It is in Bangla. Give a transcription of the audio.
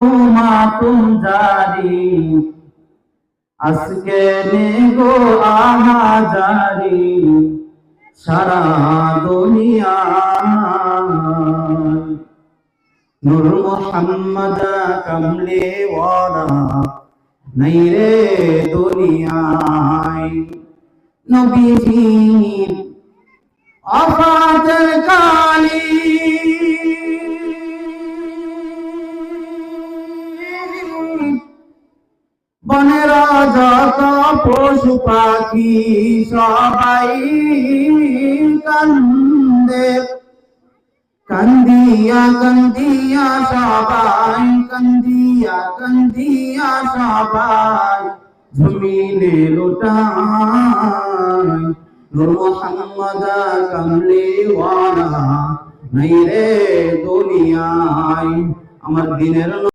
মাতুম জারি। আজকে নেগো আহা জারি। সারা দুনিয়া নূর মোহাম্মদ কমলে ওয়ালা নাই রে দুনিয়ায়। নবীজির আফাতের কালী বনের যত পশু পাখি সবাই কান্দে। কান্দিয়া কান্দিয়া সবাই, কান্দিয়া কান্দিয়া সবাই, জমিনে লোটাই। মোহাম্মদ কামলি ওয়ালা নাই রে দুনিয়ায়, আমার দিনের